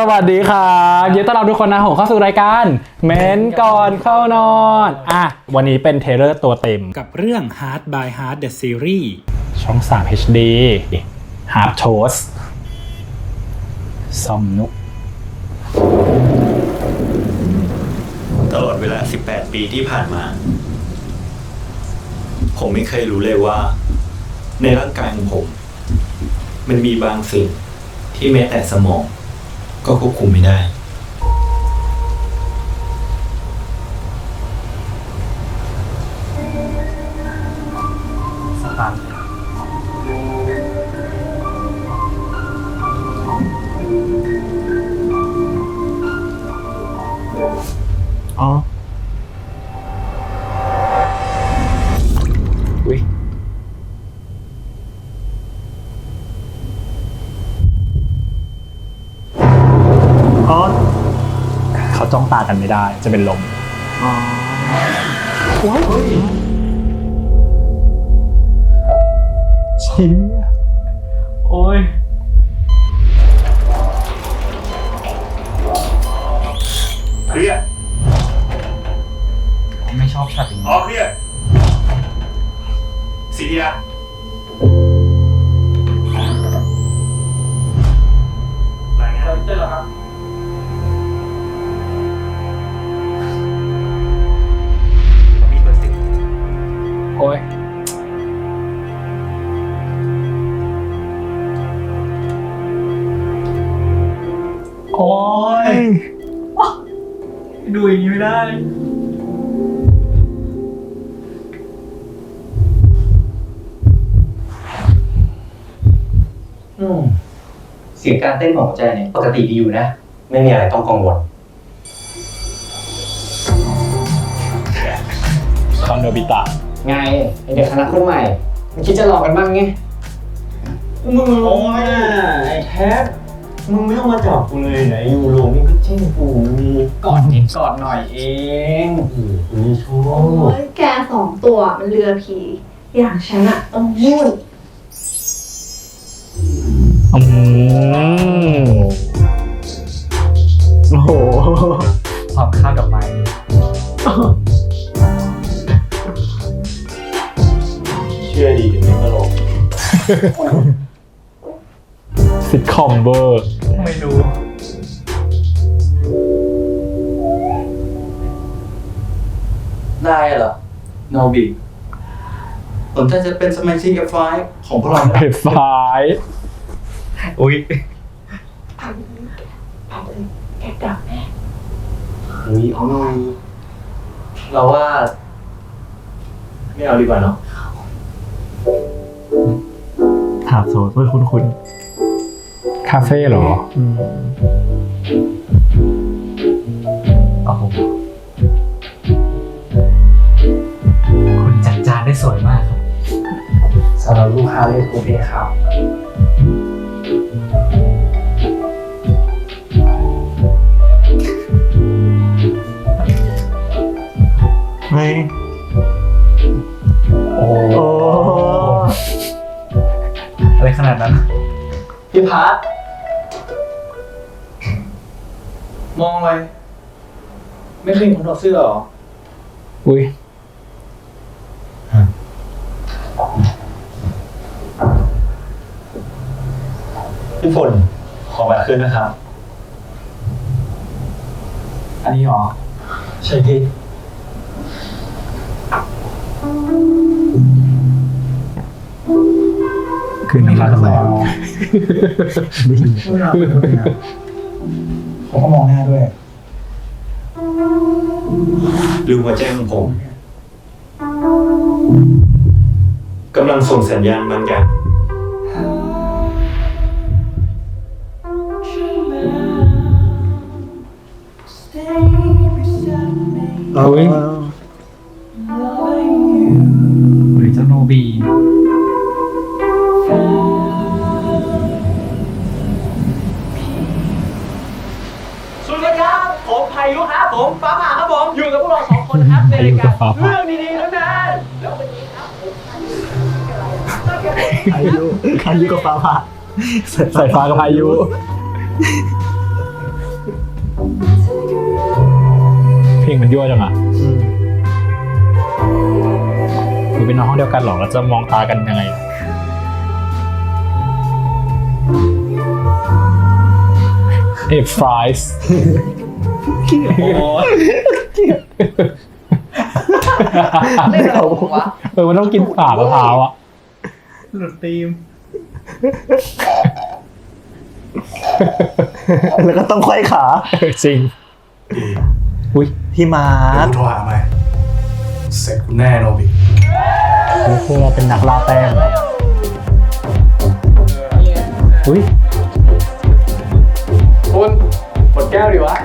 สวัสดีครับยินดีต้อนรับทุกคนนะผมเข้าสู่รายการ เมนก่อนเข้านอน อะ วันนี้เป็นเทรลเลอร์ตัวเต็ม กับเรื่อง Hard by Hard the Series ช่อง 3 HD Hard Toast ซอมนุก ตลอดเวลา 18 ปีที่ผ่านมา ผมไม่เคยรู้เลยว่า ในร่างกายของผม มันมีบางสิ่งที่แม้แต่สมอง ก็ควบคุมไม่ได้ ไม่ได้จะเป็นลม อ๋อว้าวเชี้โเสียงการเต้นของหัวใจเนี่ยปกติดีอยู่นะ ไม่มีอะไรต้องกังวลคอนโดบิตะไงไอเด็กคณะคนใหม่มันคิดจะหลอกกันบ้างไงมึงร้องไห้อะไอ้แท็บมึงไม่ต้องมาจับกูเลยนะยูโรมึงก็จิ้มกูมีกอดนิดกอดหน่อยเองกูไม่ชอโอ้บยแกสองตัวมันเรือผี อย่างฉันอะต้องนู่น อืมโอ้โหความข้าวดอกไม้นี่เชื่อดีถึงไม่ตลกซิทคอมเบอร์ไม่รู้ได้เหรอโนบิสนใจจะเป็นสมาชิกกับไฟล์ของพวกเราไหม เพจไฟล์ อุ้ยแกกลับแม่เฮ้ยเอาหน่อยเราว่า ไม่เอาดีกว่าเนาะถามโซดด้วยคุณคุณคาเฟ่เหรอโอ้โหคุณจัดจานได้สวยมากครับสำหรับลูกค้าเรียกกูเองครับ ไม่โอ้อะไรขนาดนั้น พี่พัทมองอะไร ไม่เคยเห็นคนถอดเสื้อเหรอ อุ้ยพี่ฝนขอแบบขึ้นนะครับ อันนี้เหรอ ใช่พี่ คือน้ำลายน้ำลายผมก็มองหน้าด้วยหรือหัวใจของผมกำลังส่งสัญญาณบางอย่างอุ้ย รายการเรื่องดีๆแล้วนั้นพายุพายุกับฟ้าผ่าสายฟ้ากับพายุ เพลงมันยั่วจังอะคือเป็นห้องเดียวกันหรอแล้วจะมองตากันยังไงเอฟฟรายส์โอ้ เล่นอะไรของวะเออมันต้องกินฝามะพร้าวอะหลุดตีม แล้วก็ต้องไขว้ขาเออจริง อุ้ยพี่มาเดี๋ยวร์คกูโทรหาไหมเสร็จกูแน่โนบินี่คือเราเป็นนักล่าแต้มเหรออุ้ยคุณหมดแก้วดิวะ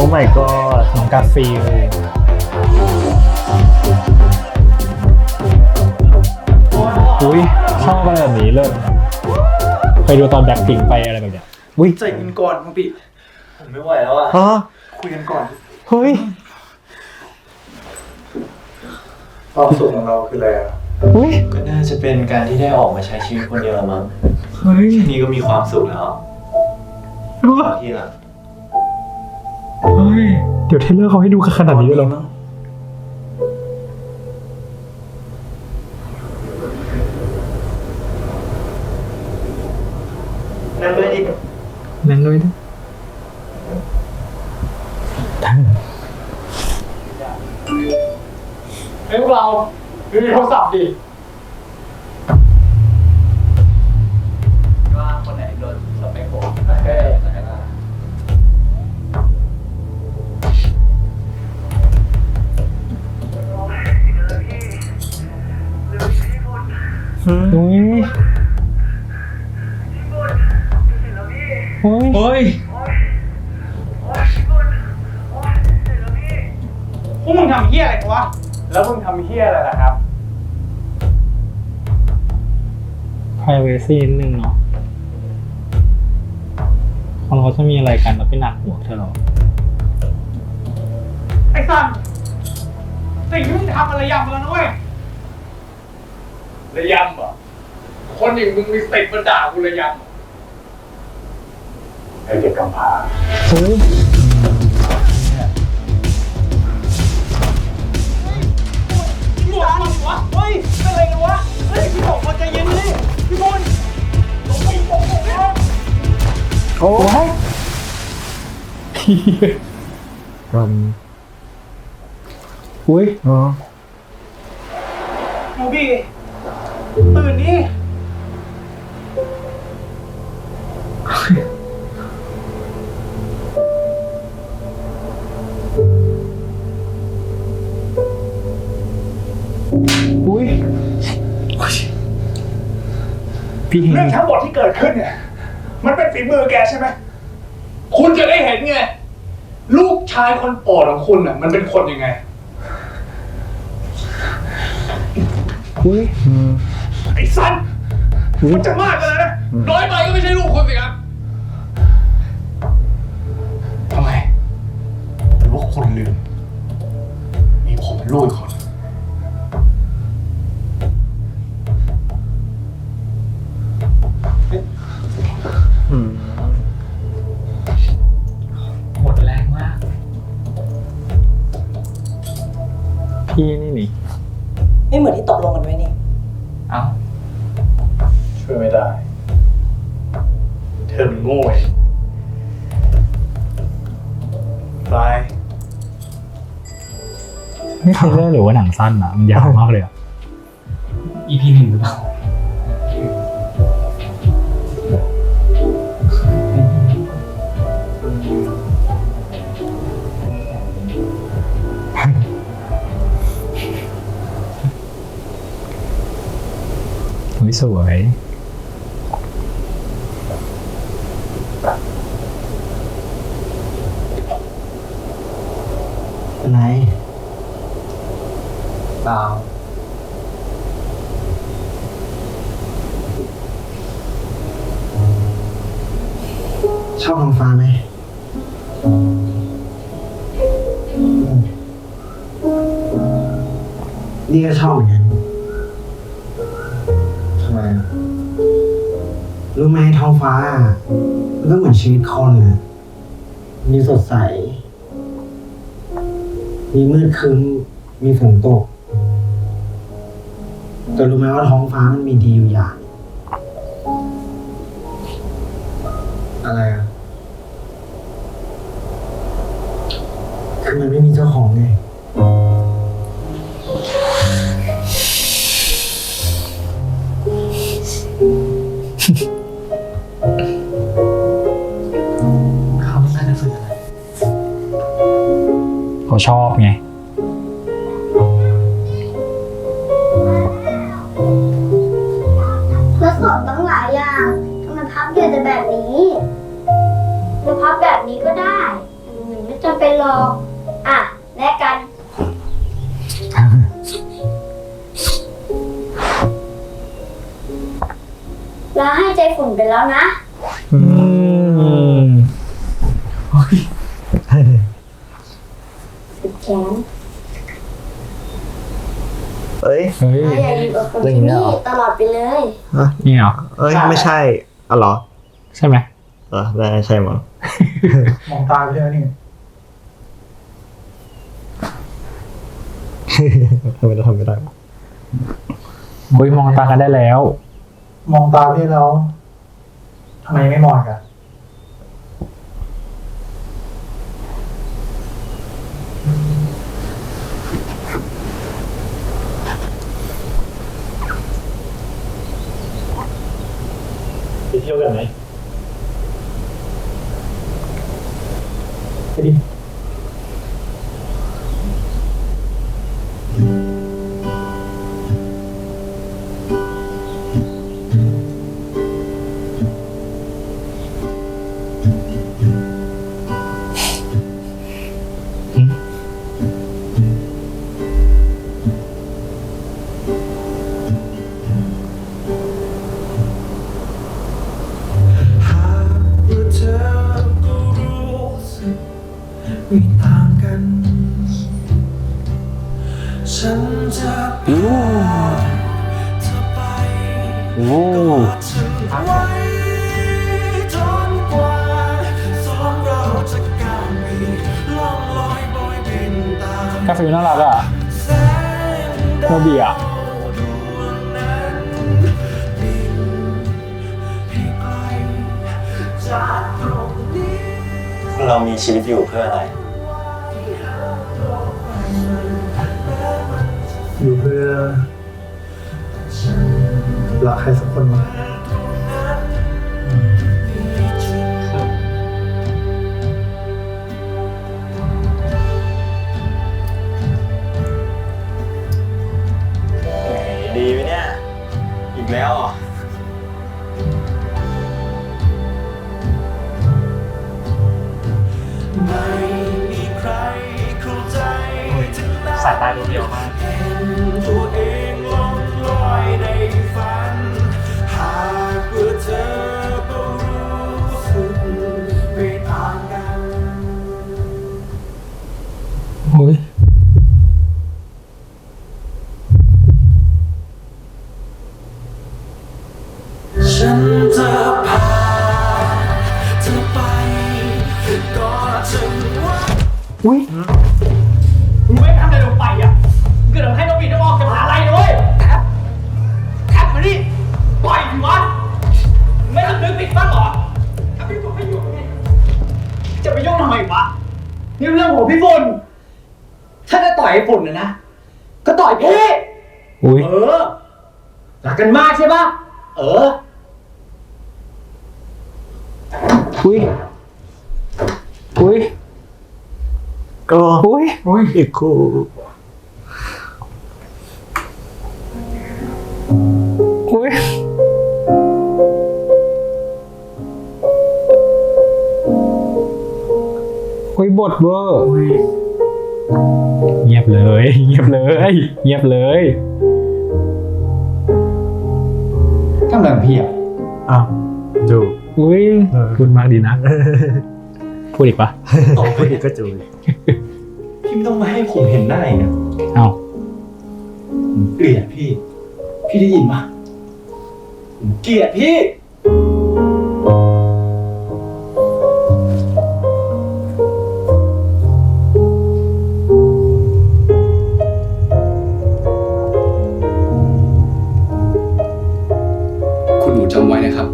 อ้ my god น้องกาฟิลอุ้ยชอบอะไรแบบนี้เลยเคยดูตอนแบ็คพิงไปอะไรแบบเนี้ยอุ้ยใจกินก่อนมึงปิผมไม่ไหวแล้วอะฮะคุยกันก่อนเฮ้ยความสุขของเราคืออะไรอะ อุ้ยก็น่าจะเป็นการที่ได้ออกมาใช้ชีวิตคนเดียวละมั้งเฮ้ยแค่นี้ก็มีความสุขแล้วที่ละ เฮ้ย เดี๋ยวเทเลอร์เขาให้ดูขนาดนี้เลยเหรอมั้งนั่งด้วยดินั่งด้วยดิทั้ อุ้ยอุ้ยเฮ้ยพวกมึงทำเฮี้ยอะไรกันวะ แล้วมึงทำเฮี้ยอะไรล่ะครับ privacy นิดนึงเนาะคนเขาจะมีอะไรกันแล้วไปหนักหัวเธอเหรอ ไอ้สันสิ่งที่มึงทำอะไรยำแล้วนะเว้ย ระยำเหรอคนอย่างมึงมีสติมาด่ากูระยำเหรอไอ้เด็กกำพร้าเฮ้ยพี่บุญอะไรวะเฮ้ยเป็นอะไรกันวะเฮ้ยพี่บอกคนใจเย็นดิพี่บุญลงไปลงไปลงโอ้ยรมอุ้ยอ๋อหนูพี่ ตื่นนี่ อุ้ยพี่เฮเรื่องงทั้งหมดที่เกิดขึ้นเนี่ย มันเป็นฝีมือแกใช่ไหม คุณจะได้เห็นไง ลูกชายคนโปรดของคุณอะ มันเป็นคนยังไง อุ้ยไอ้ สันมันจะมากกันแล้วนะน้อยไปก็ไม่ใช่ลูกคุณสิครับ นี่เทรลเลอร์หรือว่าหนังสั้นอะมันยาวมากเลยอะ EP หนึ่งหรือเปล่าอุ้ยสวยเป็นไร เปล่า ชอบท้องฟ้าไหมนี่ก็ชอบเหมือนกันทำไมอะรู้ไหมท้องฟ้ามันก็เหมือนชีวิตคนเลยมีสดใส มีมืดครึ้ม มีฝนตก แต่รู้ไหมว่าท้องฟ้ามันมีดีอยู่อย่าง อะไรอะ คือมันไม่มีเจ้าของไง แล้วให้ใจฝุ่นไปแล้วนะ อืมติดแขนเอ้ย เฮ้ยแล้วอย่าอยู่กับคนอย่างที่นี้นี่เหรอตลอดไปเลย นี่เหรอ เอ้ย ไม่ใช่อ๋อเหรอใช่ไหมเออได้ใช่มั้งมองตาไปด้วยนี่ทำไมเราทำไม่ได้วะเฮ้ยมองตากันได้แล้ว มองตาพี่แล้วทำไมไม่มองกันไปเที่ยวกันไหม เรามีชีวิตอยู่เพื่ออะไร อยู่เพื่อรักใครสักคนมั้งดีไหมเนี่ย อีกแล้วเห สายตาดูเดียวมาก อุ้ยมึงไม่ทำอะไรลงไปอะมึงเกิดทำให้น้องบีต้องออกจากมหาลัยนะเลยแท็บแท็บมาดิปล่อยดิวะมึงไม่ต้องนึกผิดบ้างเหรอถ้าพี่บอกให้หยุดไงจะไปยุ่งทำไมวะนี่เรื่องของพี่ฝุ่นถ้าจะต่อยไอ้ฝุ่นนะนะ ก็ต่อยพี่อุ้ยเออรักกันมากใช่ปะเออ อุ้ยอุ้ย ก็อุ้ยอีกคู่อุ้ยอุ้ยบทเวอร์เงียบเลย เงียบเลย เงียบเลยทำอะไรของพี่อะอ้าวจูอุ้ยเออพูดมากดีนะ พูดอีกปะต่อไปพูดอีกก็จู พี่ไม่ต้องมาให้ผมเห็นได้นะเอาผมเกลียดพี่ พี่ได้ยินปะผมเกลียดพี่ คุณหนูจำไว้นะครับ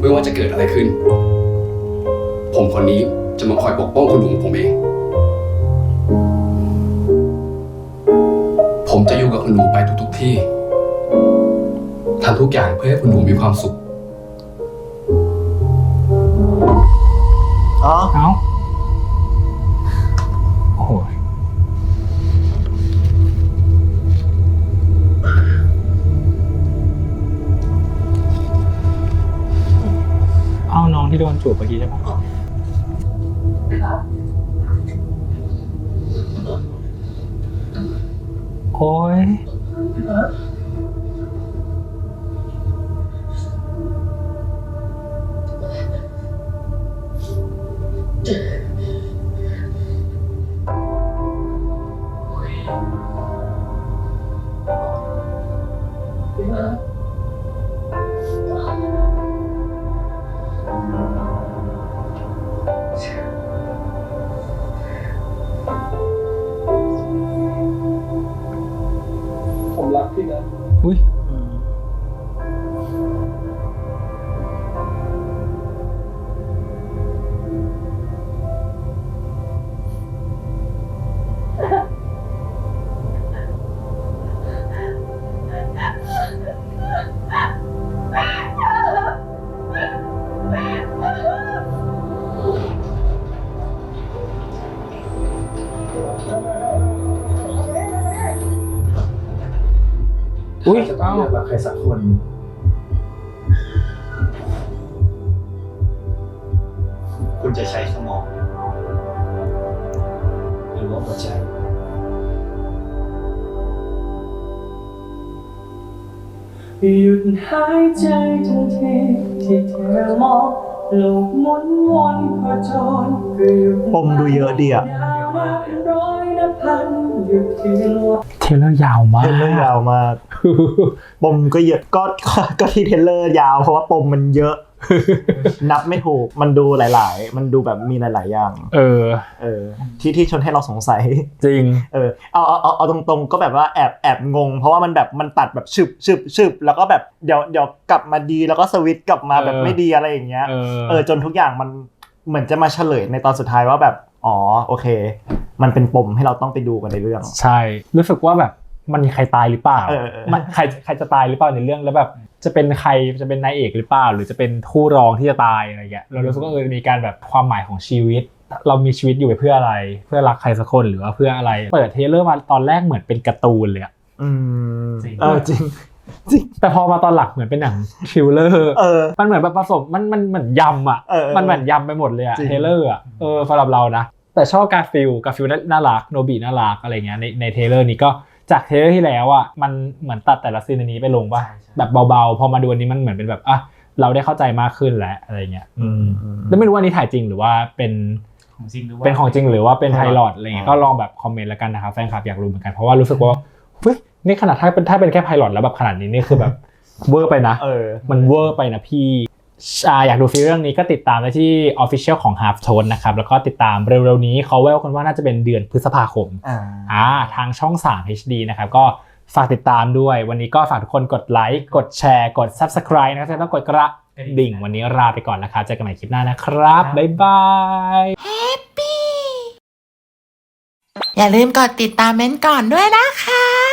ไม่ว่าจะเกิดอะไรขึ้น ผมคนนี้จะมาคอยปกป้องคุณหนูของผมเอง ผมจะอยู่กับคุณหนูไปทุกๆที่ทำทุกอย่างเพื่อให้คุณหนูมีความสุข อ๋อ เอ้าโอ้โหเอาน้องที่โดนจูบเมื่อกี้ใช่ปะ ผมรักพี่นะ อุ้ย คุณจะใช้สมอง หรือว่าหัวใจหยุดหายใจทันทีที่เธอมองโลกหมุนวนโคจรก็หยุดปมดูเยอะดีอะดาวนับร้อยนับพันหยุดเพียงว่าเทรลเลอร์ยาวมาก เทรลเลอร์ยาวมาก ปมก็เยอะก็ก็ที่เทรลเลอร์ยาวเพราะว่าปมมันเยอะ นับไม่ถูกมันดูหลาย ๆ มันดูแบบมีหลาย ๆ อย่าง เออ เออ ที่ที่ชนให้เราสงสัย จริง เออเอาเอาเอาเอาตรง ๆ ก็แบบว่าแอบแอบงง เพราะว่ามันแบบมันตัดแบบชึบชึบชึบแล้วก็แบบเดี๋ยวเดี๋ยวกลับมาดีแล้วก็สวิตช์กลับมาแบบเออไม่ดีอะไรอย่างเงี้ย เออ เออจนทุกอย่างมันเหมือนจะมาเฉลยในตอนสุดท้ายว่าแบบอ๋อโอเค มันเป็นปมให้เราต้องไปดูกันในเรื่อง ใช่ รู้สึกว่าแบบมันมีใครตายหรือเปล่าเออเออ มันใครใครจะตายหรือเปล่าในเรื่องแล้วแบบ จะเป็นใครจะเป็นนายเอกหรือเปล่า หรือจะเป็นคู่รองที่จะตายอะไรเงี้ยเรารู้สึกว่าเออมีการแบบความหมายของชีวิต เรามีชีวิตอยู่ไปเพื่ออะไร เพื่อรักใครสักคนหรือว่าเพื่ออะไร เปิดเทรลเลอร์มาตอนแรกเหมือนเป็นการ์ตูนเลยอะอืมจริงเออจริงแต่พอมาตอนหลักเหมือนเป็นหนังทริลเลอร์เออมันเหมือนแบบผสมมันมันเหมือนยำอะเออเออมันเหมือนยำไปหมดเลยอะจริงเทรลเลอร์อะเออสำหรับเรานะแต่ชอบกาฟิลกาฟิลน่ารักโนบิน่ารักอะไรเงี้ยในในเทรลเลอร์นี้ก็ จากเทรลเลอร์ที่แล้วอะมันเหมือนตัดแต่ละซีนอันนี้ไปลงป่ะแบบเบาๆ พอมาดูอันนี้มันเหมือนเป็นแบบอะเราได้เข้าใจมากขึ้นแล้วอะไรเงี้ยอืมแล้วไม่รู้ว่าอันนี้ถ่ายจริงหรือว่าเป็นของจริงหรือว่าเป็นของจริงหรือว่าเป็นไพ Pilot ลอตอะไรเงี้ยก็ลองแบบคอมเมนต์แล้วกันนะครับแฟนคลับอยากรู้เหมือนกันเพราะว่ารู้สึกว่าเฮ้ยนี่ขนาดถ้าเป็นถ้าเป็นแค่ไพลอตแล้วแบบขนาดนี้นี่คือแบบเวอร์ไปนะเออมันเวอร์ไปนะพี่ อ่าอยากดูซีรีส์เรื่องนี้ก็ติดตามได้ที่ Official ของ Half Tone นะครับ แล้วก็ติดตามเร็วๆนี้เขาแววกันว่าน่าจะเป็นเดือนพฤษภาคมอ่าอ่าทางช่อง 3 HD นะครับ ก็ฝากติดตามด้วย วันนี้ก็ฝากทุกคนกดไลค์กดแชร์ กด Subscribe นะครับแล้วกดกระดิ่ง วันนี้ลาไปก่อนแล้วครับเจอกันใหม่คลิปหน้านะครับ บ๊ายบายอย่าลืมกดติดตามเม้นท์ก่อนด้วยนะคะ